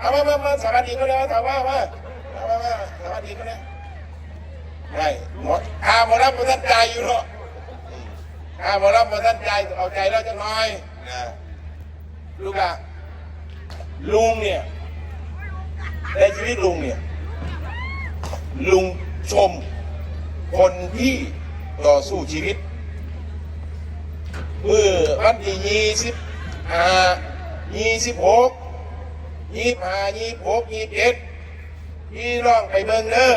เอามามามาสวัสดีก็ได้ถามว่ามาเอามามาสวัสดีก็ได้ได้หมดอาหมดรับหมดท่านใจอยู่เนาะอาหมดรับหมดท่านใจเอาใจเราจะน้อยนะลูกอะลุงเนี่ยในชีวิตลุงเนี่ย ลุงชม คนที่ต่อสู้ชีวิตเมื่อวันที่ยี่สิบห้ายี่สิบหก ยี่ห้ายี่หกยี่เอ็ดพี่น้องไปเมืองเด้อ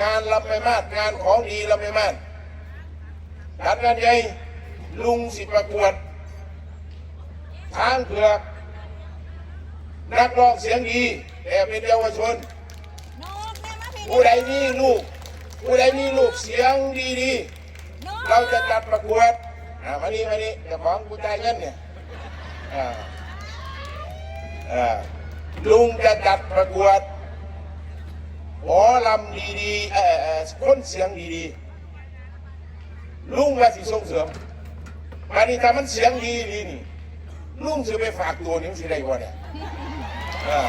งานรับไปมาดงานของดีรับไปมาดจัดงานใหญ่ลุงสิประกวดช้างเผือกนักร้องเสียงดีแต่เป็นเยาวชน ผู้ใดมีลูก ผู้ใดมีลูกเสียงดีๆ เราจะจัดประกวด อ่ามานี่มานี่เจ้าของกูจ่ายเงินเนี่ยอ่า ลุงจะจัดประกวดหมอลำดีๆเออคนเสียงดีๆลุงว่าสิส่งเสริมมานี่ถ้ามันเสียงดีดีนี่ลุงจะไปฝากตัวนี่มันสิได้บ่เนี่ยอ่า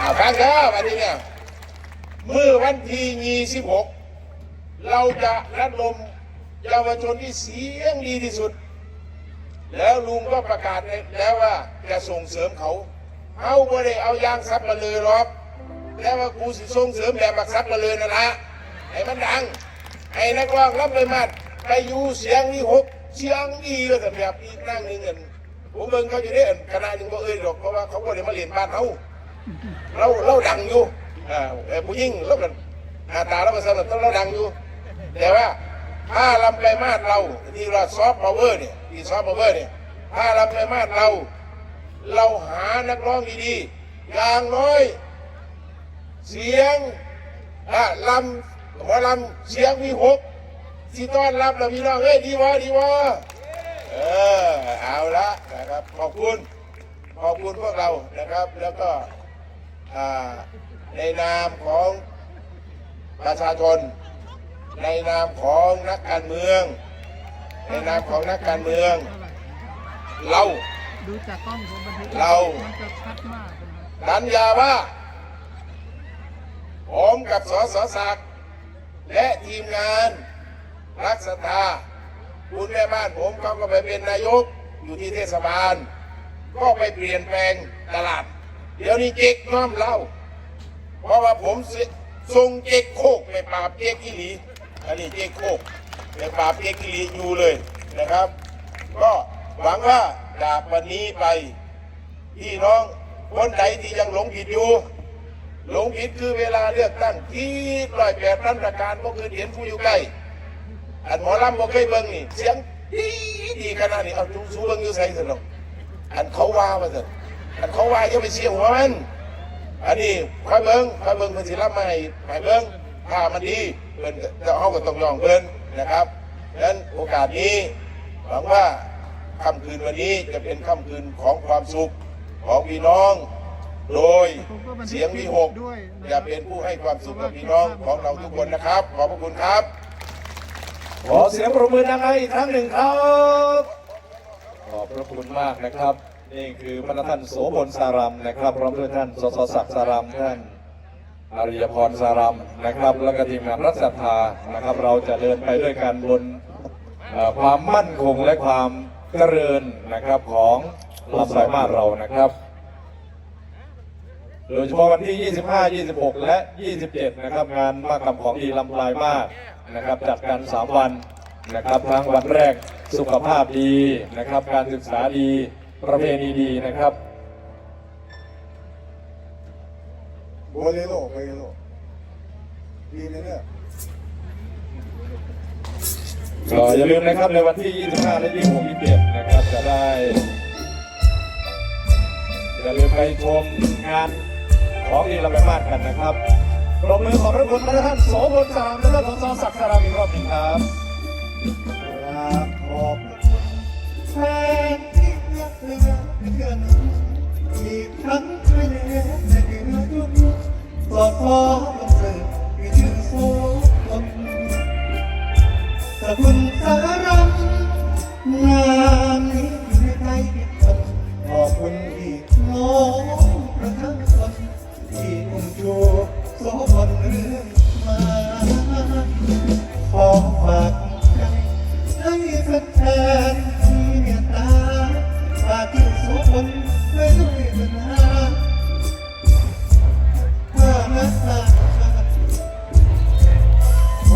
อ่าฟังเด้อวันนี้เนี่ยเมื่อวันที่26เราจะระดมเยาวชนที่เสียงดีที่สุด แล้วลุงก็ประกาศแล้วว่าจะส่งเสริมเขาเอาบ่ได้เอายางซับมาเลยหรอกแล้วว่ากูสิส่งเสริมแบบบักซับมาเลยนั่นละให้มันดังให้นักร้องรับไปมาไปอยู่เสียงนี่หกเสียงดีก็แต่แบบอีกนั่งหนึ่งเงินผมเบิ่งเขาจะได้เอิ้นคณะหนึ่งบ่เอ่ยหรอกเพราะว่าเขาบ่ได้มาเรียนบ้านเขาเราเราดังอยู่อ่าเอ่อผู้หญิงเรากันหน้าตาเราก็สนับเราดังอยู่แต่ว่า ถ้าลำไปมาดเราที่เราซอฟต์พาวเวอร์เนี่ยที่ซอฟต์พาวเวอร์เนี่ยถ้าลำไปมาดเรา เราหานักร้องดีๆอย่างน้อย เสียงอะลำหมอลำเสียงมีหกที่ต้อนรับเราพี่น้องเอ้ยดีวะดีวะเออเอาละนะครับขอบคุณขอบคุณพวกเรานะครับ แล้วก็ในนามของประชาชน ในนามของนักการเมือง ในนามของนักการเมือง เราดูจากกล้องผมบันทึกเรามันจะชัดมากเลยนะสัญญาว่าผมกับสสศักดิ์และทีมงานรักษาคุณแม่บ้านผมเขาก็ไปเป็นนายกอยู่ที่เทศบาล ก็ไปเปลี่ยนแปลงตลาด เดี๋ยวนี้เจ๊กน้อมเล่า เพราะว่าผมสิส่งเจ๊กโคกไปปราบเจ๊กอีหลี อันนี้เจ๊กโคกไปปราบเจ๊กอีหลีอยู่เลยนะครับ ก็หวังว่าจากวันนี้ไปพี่น้องคนใดที่ยังหลงผิดอยู่ หลงผิดคือเวลาเลือกตั้งที่ร้อยแปดรันประการก็คือเห็นผู้อยู่ใกล้ อันหมอลำบ่เคยเบิ่งนี่ เสียงดีดีขนาดนี้เอาจูสูเบิ่งอยู่ใส่สนองอันเขาว่ามาสิอันเขาว่าอย่าไปเสียหัวมัน อันนี้คอยเบิ่งคอยเบิ่งเพิ่นสิรับมาให้ให้เบิ่ง ถ้ามันดีเพิ่นจะเฮาก็ต้องยอมเพิ่นนะครับดังนั้นโอกาสนี้หวังว่าค่ำคืนวันนี้จะเป็นค่ำคืนของความสุขของพี่น้อง โดยเสียงวิหกจะเป็นผู้ให้ความสุขกับพี่น้องของเราทุกคนนะครับ ขอบพระคุณครับ ขอเสียงปรบมือดังๆอีกครั้งหนึ่งครับ ขอบพระคุณมากนะครับ นี่คือพระท่านโสพลสารัมนะครับ พร้อมด้วยท่านสสศักดิ์สารัมท่าน อริยพรสารัมนะครับ แล้วก็ทีมงานรัฐสภานะครับ เราจะเดินไปด้วยกันบนความมั่นคงและความเจริญนะครับของลำสายมาศเรานะครับ โดยเฉพาะวันที่ 25 26 และ 27 นะครับ งานมากรรมของดีลำลายมากนะครับ จัดกัน 3 วันนะครับทั้งวันแรกสุขภาพดีนะครับ การศึกษาดีประเพณีดีนะครับ โบเลโลโบเลโลดีเลยเนี่ยก็อย่าลืมนะครับในวันที่ 25 และ 26 27 นะครับจะได้อย่าลืมไปชมงานของดีลำไปมากกันนะครับปรบมือขอบพระคุณพระท่านโสพลสาม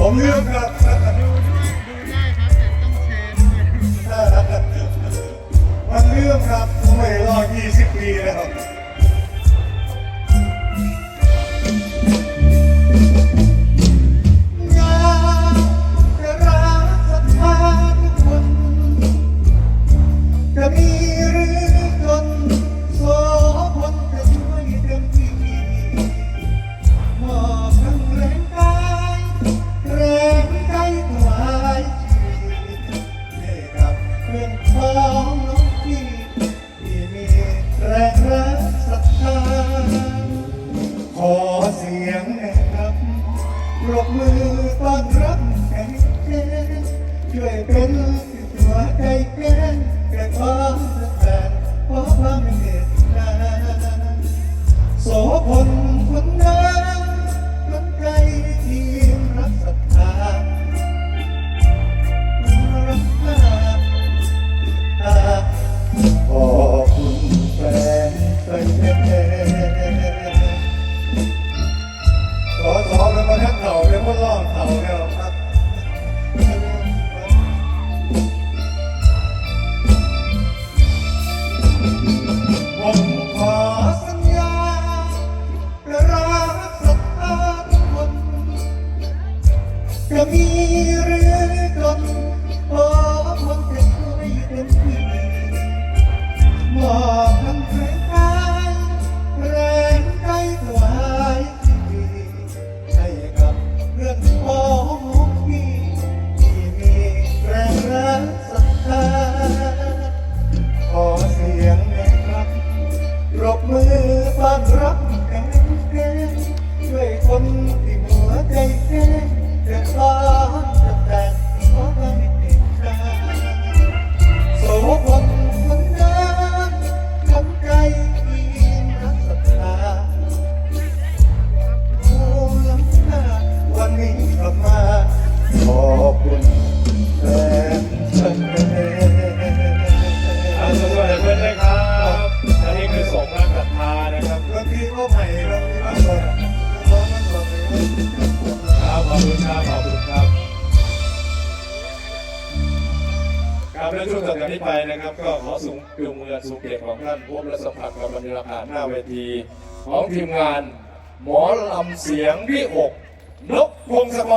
ผมเลือกครับดูได้ครับแต่ต้องแชร์ด้วยมันเลือกครับสมัยรอ20 ปีนะครับ ปรบมือต้อนรับแขกช่วยเป็นหัวใจแกนกระท้อนแสนเพราะความเหนื่ มีเรือกลม และช่วงต่อจากนี้ไปนะครับ ก็ขอสูงจูงมือสูงเกียรติของท่านพบและสัมผัสกับบรรยากาศหน้าเวที ของทีมงาน หมอลำเสียงวิหกนกพงศกร